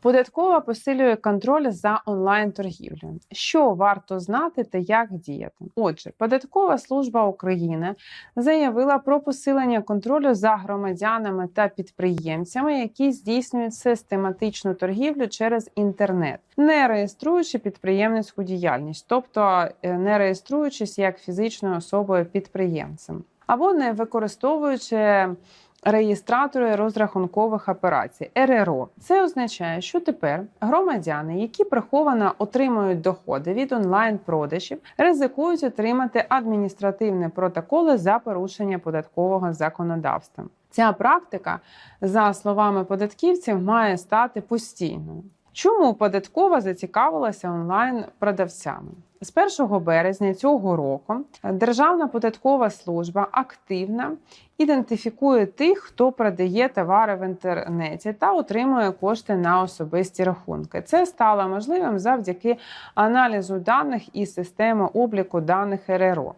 Податкова посилює контроль за онлайн-торгівлею. Що варто знати та як діяти? Отже, Податкова служба України заявила про посилення контролю за громадянами та підприємцями, які здійснюють систематичну торгівлю через інтернет, не реєструючи підприємницьку діяльність, тобто е, не реєструючись як фізичною особою підприємцем, або не використовуючи реєстратори розрахункових операцій РРО. Це означає, що тепер громадяни, які приховано отримують доходи від онлайн-продажів, ризикують отримати адміністративні протоколи за порушення податкового законодавства. Ця практика, за словами податківців, має стати постійною. Чому податкова зацікавилася онлайн-продавцями? З 1 березня цього року Державна податкова служба активно ідентифікує тих, хто продає товари в інтернеті та отримує кошти на особисті рахунки. Це стало можливим завдяки аналізу даних і системи обліку даних РРО.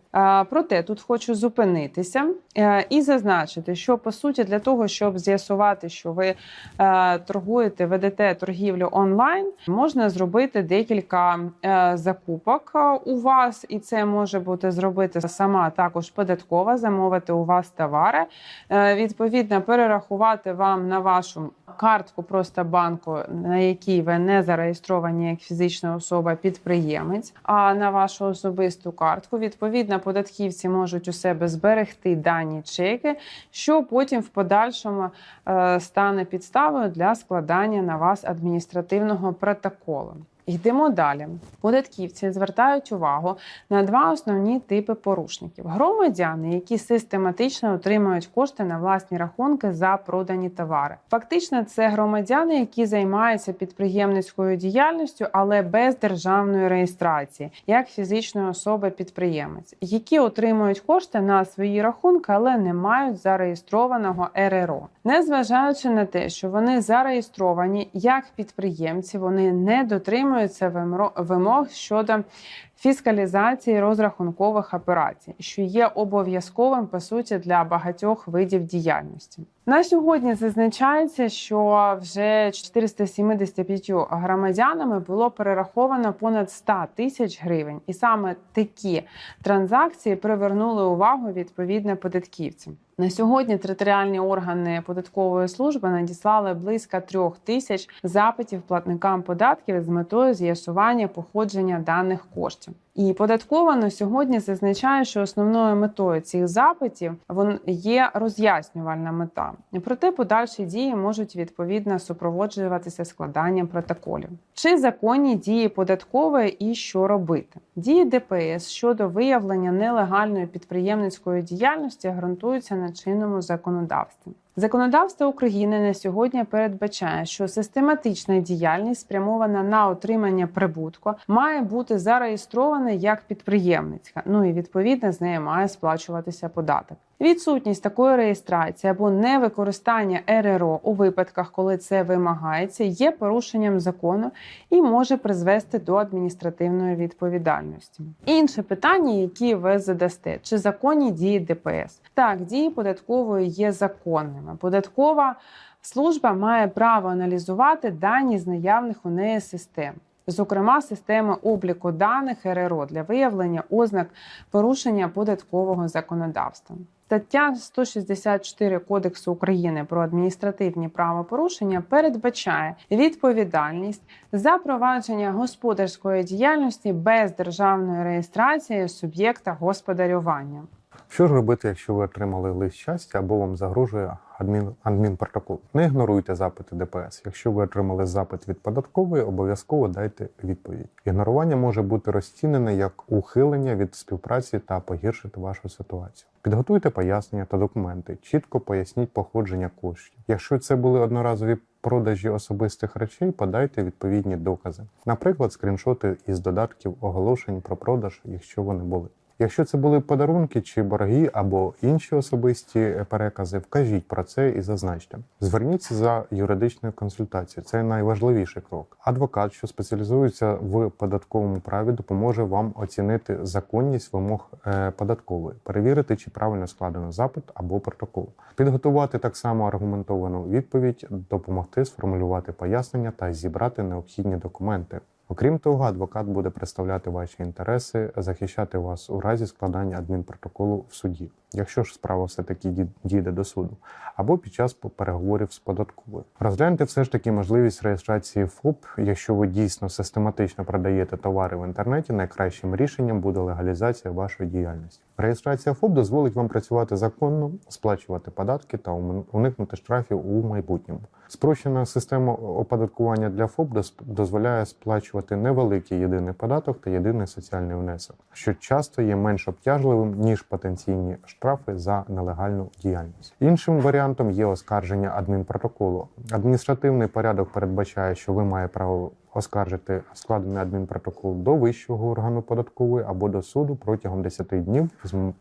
Проте тут хочу зупинитися е, і зазначити, що по суті для того, щоб з'ясувати, що ви е, торгуєте, ведете торгівлю онлайн, можна зробити декілька е, закупок у вас, і це може бути зробити сама також податкова, замовити у вас товари. Е, Відповідно, перерахувати вам на вашу картку просто банку, на якій ви не зареєстровані як фізична особа підприємець, а на вашу особисту картку. Відповідно, податківці можуть у себе зберегти дані чеки, що потім в подальшому е, стане підставою для складання на вас адміністративного протоколу. Йдемо далі. Податківці звертають увагу на два основні типи порушників: громадяни, які систематично отримують кошти на власні рахунки за продані товари. Фактично, це громадяни, які займаються підприємницькою діяльністю, але без державної реєстрації, як фізичної особи підприємець, які отримують кошти на свої рахунки, але не мають зареєстрованого РРО. Незважаючи на те, що вони зареєстровані як підприємці, вони не дотримуються вимог щодо фіскалізації розрахункових операцій, що є обов'язковим по суті для багатьох видів діяльності. На сьогодні зазначається, що вже 475 громадянами було перераховано понад 100 тисяч гривень, і саме такі транзакції привернули увагу відповідно податківцям. На сьогодні територіальні органи податкової служби надіслали близько трьох тисяч запитів платникам податків з метою з'ясування походження даних коштів. awesome. І податкова на сьогодні зазначає, що основною метою цих запитів є роз'яснювальна мета. Проте подальші дії можуть відповідно супроводжуватися складанням протоколів. Чи законні дії податкової і що робити? Дії ДПС щодо виявлення нелегальної підприємницької діяльності ґрунтуються на чинному законодавстві. Законодавство України на сьогодні передбачає, що систематична діяльність, спрямована на отримання прибутку, має бути зареєстрована як підприємницька. Ну і відповідно з нею має сплачуватися податок. Відсутність такої реєстрації або невикористання РРО у випадках, коли це вимагається, є порушенням закону і може призвести до адміністративної відповідальності. Інше питання, які ви задасте, чи законні дії ДПС? Так, дії податкової є законними. Податкова служба має право аналізувати дані з наявних у неї систем. Зокрема, системи обліку даних РРО для виявлення ознак порушення податкового законодавства. Стаття 164 Кодексу України про адміністративні правопорушення передбачає відповідальність за провадження господарської діяльності без державної реєстрації суб'єкта господарювання. Що ж робити, якщо ви отримали лист щастя або вам загрожує адмін, адмінпротокол? Не ігноруйте запити ДПС. Якщо ви отримали запит від податкової, обов'язково дайте відповідь. Ігнорування може бути розцінене як ухилення від співпраці та погіршити вашу ситуацію. Підготуйте пояснення та документи, чітко поясніть походження коштів. Якщо це були одноразові продажі особистих речей, подайте відповідні докази, наприклад, скріншоти із додатків оголошень про продаж, якщо вони були. Якщо це були подарунки чи борги або інші особисті перекази, вкажіть про це і зазначте. Зверніться за юридичною консультацією. Це найважливіший крок. Адвокат, що спеціалізується в податковому праві, допоможе вам оцінити законність вимог е, податкової, перевірити, чи правильно складено запит або протокол, підготувати так само аргументовану відповідь, допомогти сформулювати пояснення та зібрати необхідні документи. Окрім того, адвокат буде представляти ваші інтереси, захищати вас у разі складання адмінпротоколу в суді, якщо ж справа все таки ді- дійде до суду, або під час переговорів з податковою. Розгляньте все ж таки можливість реєстрації ФОП, якщо ви дійсно систематично продаєте товари в інтернеті. Найкращим рішенням буде легалізація вашої діяльності. Реєстрація ФОП дозволить вам працювати законно, сплачувати податки та уникнути штрафів у майбутньому. Спрощена система оподаткування для ФОП доз- дозволяє сплачувати невеликий єдиний податок та єдиний соціальний внесок, що часто є менш обтяжливим ніж потенційні за нелегальну діяльність. Іншим варіантом є оскарження адмінпротоколу. Адміністративний порядок передбачає, що ви маєте право оскаржити складений адмінпротокол до вищого органу податкової або до суду протягом 10 днів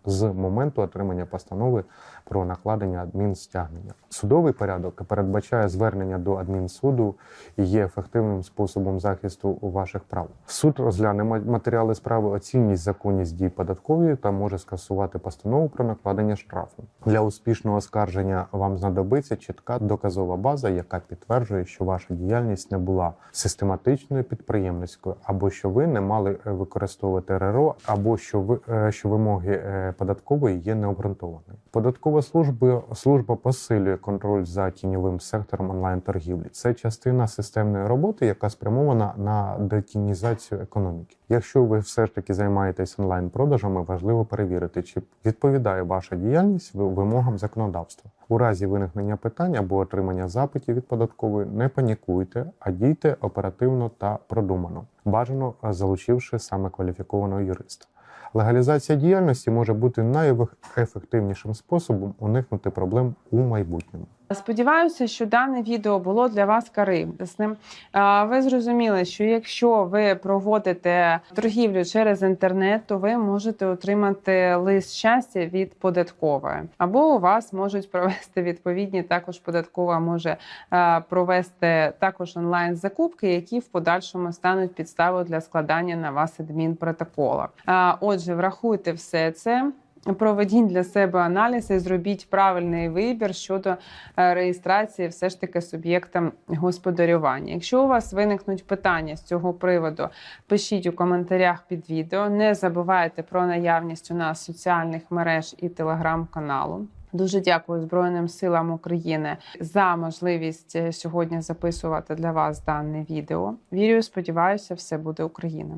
з моменту отримання постанови про накладення адмінстягнення. Судовий порядок передбачає звернення до адмінсуду і є ефективним способом захисту ваших прав. Суд розгляне матеріали справи, оцінить законність дій податкової та може скасувати постанову про накладення штрафу. Для успішного оскарження вам знадобиться чітка доказова база, яка підтверджує, що ваша діяльність не була систематичною підприємницькою, або що ви не мали е, використовувати РРО, або що ви е, що вимоги е, податкової є необґрунтованими. Податкова служба служба посилює контроль за тіньовим сектором онлайн-торгівлі. Це частина системної роботи, яка спрямована на детінізацію економіки. Якщо ви все ж таки займаєтесь онлайн-продажами, важливо перевірити, чи відповідає ваша діяльність вимогам законодавства. У разі виникнення питань або отримання запитів від податкової, не панікуйте, а дійте оперативно та продумано, бажано е, залучивши саме кваліфікованого юриста. Легалізація діяльності може бути найефективнішим способом уникнути проблем у майбутньому. Сподіваюся, що дане відео було для вас корисним. Ви зрозуміли, що якщо ви проводите торгівлю через інтернет, то ви можете отримати лист щастя від податкової, або у вас можуть провести відповідні. Також податкова може провести також онлайн закупки, які в подальшому стануть підставою для складання на вас адмінпротокола. Отже, врахуйте все це. Проведіть для себе аналіз і зробіть правильний вибір щодо е, реєстрації все ж таки суб'єктам господарювання. Якщо у вас виникнуть питання з цього приводу, пишіть у коментарях під відео. Не забувайте про наявність у нас соціальних мереж і телеграм-каналу. Дуже дякую Збройним силам України за можливість е, сьогодні записувати для вас дане відео. Вірю, сподіваюся, все буде Україна.